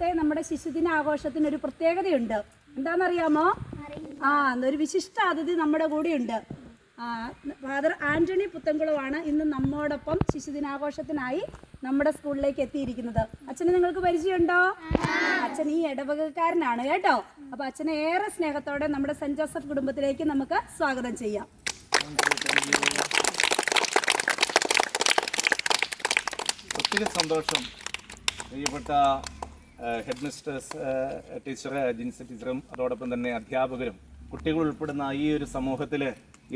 ഇത്തവണത്തെ നമ്മുടെ ശിശുദിന ആഘോഷത്തിന് ഒരു പ്രത്യേകതയുണ്ട്. എന്താണെന്നറിയാമോ? ആ ഒരു വിശിഷ്ട അതിഥി നമ്മുടെ കൂടെയുണ്ട്. ആ, ഫാദർ ആന്റണി പുത്തൻകുളമാണ് ഇന്ന് നമ്മോടൊപ്പം ശിശുദിനാഘോഷത്തിനായി നമ്മുടെ സ്കൂളിലേക്ക് എത്തിയിരിക്കുന്നത്. അച്ഛനെ നിങ്ങൾക്ക് പരിചയമുണ്ടോ? അച്ഛൻ ഈ ഇടവകക്കാരനാണ് കേട്ടോ. അപ്പൊ അച്ഛനെ ഏറെ സ്നേഹത്തോടെ നമ്മുടെ സെന്റ് ജോസഫ് കുടുംബത്തിലേക്ക് നമുക്ക് സ്വാഗതം ചെയ്യാം. ഒത്തിരി സന്തോഷം. പ്രിയപ്പെട്ട ഹെഡ് മിസ്റ്റേഴ്സ് ടീച്ചർ ജിൻസി ടീച്ചറും അതോടൊപ്പം തന്നെ അധ്യാപകരും കുട്ടികൾ ഉൾപ്പെടുന്ന ഈ ഒരു സമൂഹത്തിൽ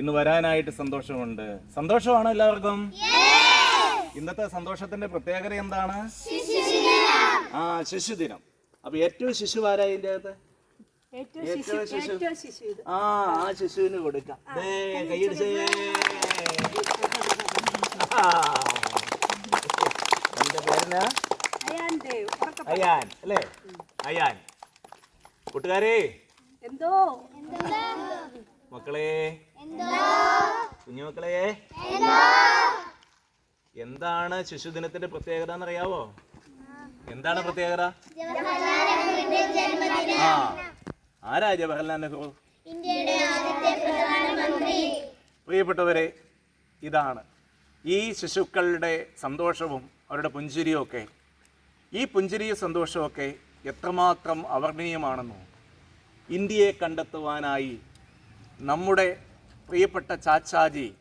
ഇന്ന് വരാനായിട്ട് സന്തോഷമുണ്ട്. സന്തോഷമാണ് എല്ലാവർക്കും? ഇന്നത്തെ സന്തോഷത്തിന്റെ പ്രത്യേകത എന്താണ്? ആ ശിശുദിനം. അപ്പൊ ഏറ്റവും ശിശുവാരായ ഇതിന്റെ അകത്ത്? ഏറ്റവും ശിശു ശിശു. ഏറ്റവും ശിശു ആ ആ ശിശുവിന് കൊടുക്കാം. ദേ, കൈയടിച്ചേ. എന്റെ പേരെന്നാ? അയാൻ അല്ലേ? അയ്യാൻ. കൂട്ടുകാരെ എന്തോ? മക്കളെ. കുഞ്ഞുമക്കളെ എന്താണ് ശിശുദിനത്തിന്റെ പ്രത്യേകത എന്നറിയാവോ? എന്താണ് പ്രത്യേകത? ആ ആരാ ജവഹർലാൽ നെഹ്റു പ്രിയപ്പെട്ടവരെ ഇതാണ്. ഈ ശിശുക്കളുടെ സന്തോഷവും അവരുടെ പുഞ്ചിരിയും ഒക്കെ ഈ പുഞ്ചിരിയ സന്തോഷമൊക്കെ എത്രമാത്രം അവർണീയമാണെന്നോ ഇന്ത്യയെ കണ്ടെത്തുവാനായി നമ്മുടെ പ്രിയപ്പെട്ട ചാച്ചാജി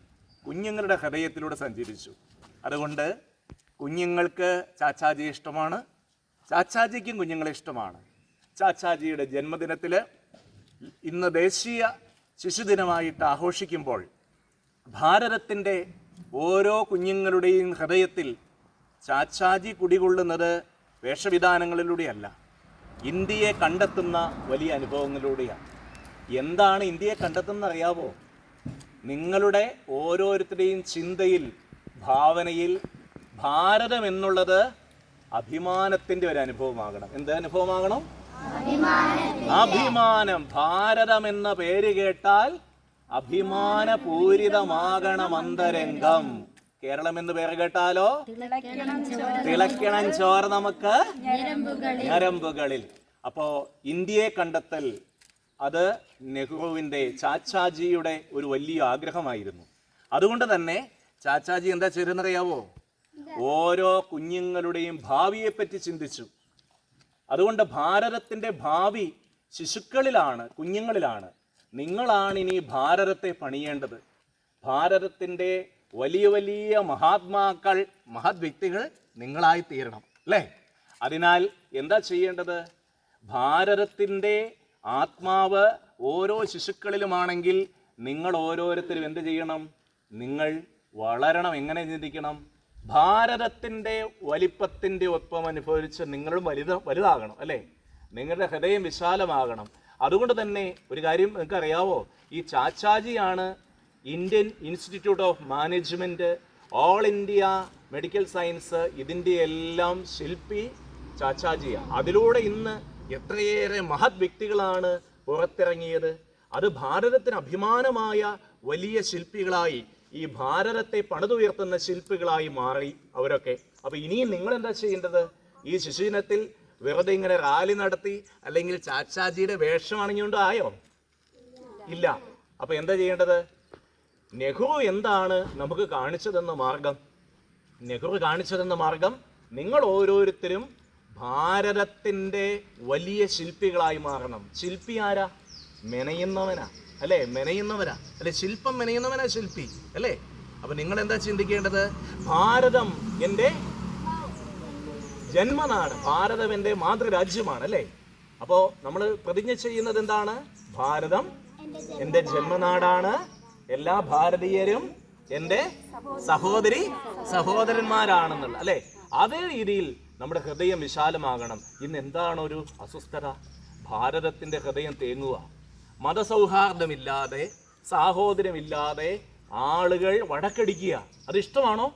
കുഞ്ഞുങ്ങളുടെ ഹൃദയത്തിലൂടെ സഞ്ചരിച്ചു. അതുകൊണ്ട് കുഞ്ഞുങ്ങൾക്ക് ചാച്ചാജി ഇഷ്ടമാണ്. ചാച്ചാജിക്കും കുഞ്ഞുങ്ങളെ ഇഷ്ടമാണ്. ചാച്ചാജിയുടെ ജന്മദിനത്തിൽ ഇന്ന് ദേശീയ ശിശുദിനമായിട്ട് ആഘോഷിക്കുമ്പോൾ ഭാരതത്തിന്റെ ഓരോ കുഞ്ഞുങ്ങളുടെയും ഹൃദയത്തിൽ ചാച്ചാജി കുടികൊള്ളുന്നത് വേഷവിധാനങ്ങളിലൂടെയല്ല. ഇന്ത്യയെ കണ്ടെത്തുന്ന വലിയ അനുഭവങ്ങളിലൂടെയാണ്. എന്താണ് ഇന്ത്യയെ കണ്ടെത്തുന്നത് അറിയാവോ നിങ്ങളുടെ ഓരോരുത്തരുടെയും ചിന്തയിൽ ഭാവനയിൽ ഭാരതം എന്നുള്ളത് അഭിമാനത്തിന്റെ ഒരു അനുഭവമാകണം. എന്ത് അനുഭവമാകണം? അഭിമാനം. ഭാരതം എന്ന പേര് കേട്ടാൽ അഭിമാനപൂരിതമാകണം അന്തരംഗം. കേരളം എന്ന് പേര് കേട്ടാലോ? തിളക്കണം ചോർ നമുക്ക് ഞരമ്പുകളിൽ. അപ്പോ ഇന്ത്യയെ കണ്ടെത്തൽ അത് നെഹ്റുവിന്റെ ചാച്ചാജിയുടെ ഒരു വലിയ ആഗ്രഹമായിരുന്നു. അതുകൊണ്ട് തന്നെ ചാച്ചാജി എന്താ ചെയ്തെന്നറിയാവോ? ഓരോ കുഞ്ഞുങ്ങളുടെയും ഭാവിയെപ്പറ്റി ചിന്തിച്ചു. അതുകൊണ്ട് ഭാരതത്തിന്റെ ഭാവി ശിശുക്കളിലാണ് കുഞ്ഞുങ്ങളിലാണ്. നിങ്ങളാണ് ഇനി ഭാരതത്തെ പണിയേണ്ടത്. ഭാരതത്തിന്റെ വലിയ വലിയ മഹാത്മാക്കൾ മഹത് വ്യക്തികൾ നിങ്ങളായി തീരണം അല്ലേ? അതിനാൽ എന്താ ചെയ്യേണ്ടത്? ഭാരതത്തിന്റെ ആത്മാവ് ഓരോ ശിശുക്കളിലുമാണെങ്കിൽ നിങ്ങൾ ഓരോരുത്തരും എന്ത് ചെയ്യണം? നിങ്ങൾ വളരണം. എങ്ങനെ ചിന്തിക്കണം? ഭാരതത്തിന്റെ വലിപ്പത്തിന്റെ ഒപ്പം അനുഭവിച്ച് നിങ്ങളും വലുത് വലുതാകണം അല്ലേ? നിങ്ങളുടെ ഹൃദയം വിശാലമാകണം. അതുകൊണ്ട് തന്നെ ഒരു കാര്യം നിങ്ങൾക്ക് അറിയാവോ ഈ ചാച്ചാജിയാണ് Indian Institute of Management All India Medical Science ഇതിന്റെ എല്ലാം ശില്പി ചാച്ചാജിയാണ് അതിലൂടെ ഇന്ന് എത്രയേറെ മഹത് വ്യക്തികളാണ് പുറത്തിറങ്ങിയത്. അത് ഭാരതത്തിന് അഭിമാനമായ വലിയ ശില്പികളായി ഈ ഭാരതത്തെ പണിതുയർത്തുന്ന ശില്പികളായി മാറി അവരൊക്കെ. അപ്പോൾ ഇനിയും നിങ്ങൾ എന്താ ചെയ്യേണ്ടത്? ഈ ശിശുദിനത്തിൽ വെറുതെ ഇങ്ങനെ റാലി നടത്തി അല്ലെങ്കിൽ ചാച്ചാജിയുടെ വേഷം അണിഞ്ഞുകൊണ്ട് ആയോ? ഇല്ല. അപ്പോൾ എന്താ ചെയ്യേണ്ടത്? നെഹ്റു എന്താണ് നമുക്ക് കാണിച്ചതെന്ന മാർഗം? നെഹ്റു കാണിച്ചതെന്ന മാർഗം നിങ്ങൾ ഓരോരുത്തരും ഭാരതത്തിന്റെ വലിയ ശില്പികളായി മാറണം. ശില്പി ആരാ? മെനയുന്നവനാ. അല്ലേ? മെനയുന്നവരാ. അല്ലെ? ശില്പം മെനയുന്നവനാ ശില്പി. അല്ലേ? അപ്പൊ നിങ്ങൾ എന്താ ചിന്തിക്കേണ്ടത്? ഭാരതം എന്റെ ജന്മനാട്. ഭാരതം എന്റെ മാതൃരാജ്യമാണ്. അല്ലേ? അപ്പോ നമ്മൾ പ്രതിജ്ഞ ചെയ്യുന്നത് എന്താണ്? ഭാരതം എന്റെ ജന്മനാടാണ്. എല്ലാ ഭാരതീയരും എന്റെ സഹോദരി സഹോദരന്മാരാണെന്നുള്ള അല്ലേ? അതേ രീതിയിൽ നമ്മുടെ ഹൃദയം വിശാലമാകണം. ഇന്ന് എന്താണ് ഒരു അസ്വസ്ഥത? ഭാരതത്തിന്റെ ഹൃദയം തേങ്ങുക. മതസൗഹാർദ്ദമില്ലാതെ സാഹോദര്യമില്ലാതെ ആളുകൾ വടക്കടിക്കുക. അത് ഇഷ്ടമാണോ?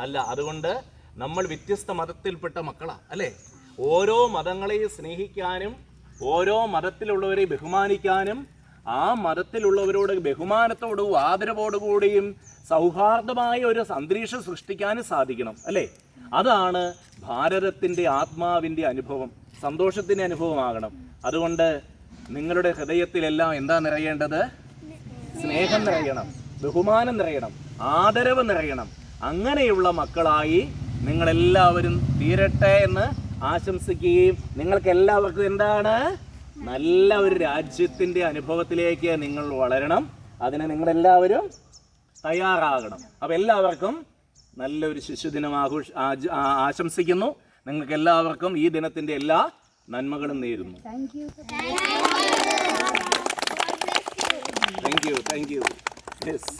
അല്ല. അതുകൊണ്ട് നമ്മൾ വ്യത്യസ്ത മതത്തിൽപ്പെട്ട മക്കളാ അല്ലേ? ഓരോ മതങ്ങളെയും സ്നേഹിക്കാനും ഓരോ മതത്തിലുള്ളവരെ ബഹുമാനിക്കാനും ആ മതത്തിലുള്ളവരോട് ബഹുമാനത്തോടും ആദരവോടുകൂടിയും സൗഹാർദ്ദമായ ഒരു അന്തരീക്ഷം സൃഷ്ടിക്കാനും സാധിക്കണം അല്ലേ? അതാണ് ഭാരതത്തിന്റെ ആത്മാവിന്റെ അനുഭവം സന്തോഷത്തിന്റെ അനുഭവമാകണം. അതുകൊണ്ട് നിങ്ങളുടെ ഹൃദയത്തിലെല്ലാം എന്താ നിറയേണ്ടത്? സ്നേഹം നിറയണം ബഹുമാനം നിറയണം ആദരവ് നിറയണം. അങ്ങനെയുള്ള മക്കളായി നിങ്ങളെല്ലാവരും തീരട്ടെ എന്ന് ആശംസിക്കുകയും നിങ്ങൾക്ക് എല്ലാവർക്കും എന്താണ്? നല്ല ഒരു രാജ്യത്തിന്റെ അനുഭവത്തിലേക്ക് നിങ്ങൾ വളരണം. അതിന് നിങ്ങളെല്ലാവരും തയ്യാറാകണം. അപ്പൊ എല്ലാവർക്കും നല്ലൊരു ശിശുദിനം ആഘോഷ ആശംസിക്കുന്നു. നിങ്ങൾക്ക് എല്ലാവർക്കും ഈ ദിനത്തിന്റെ എല്ലാ നന്മകളും നേരുന്നു. Thank you thank you yes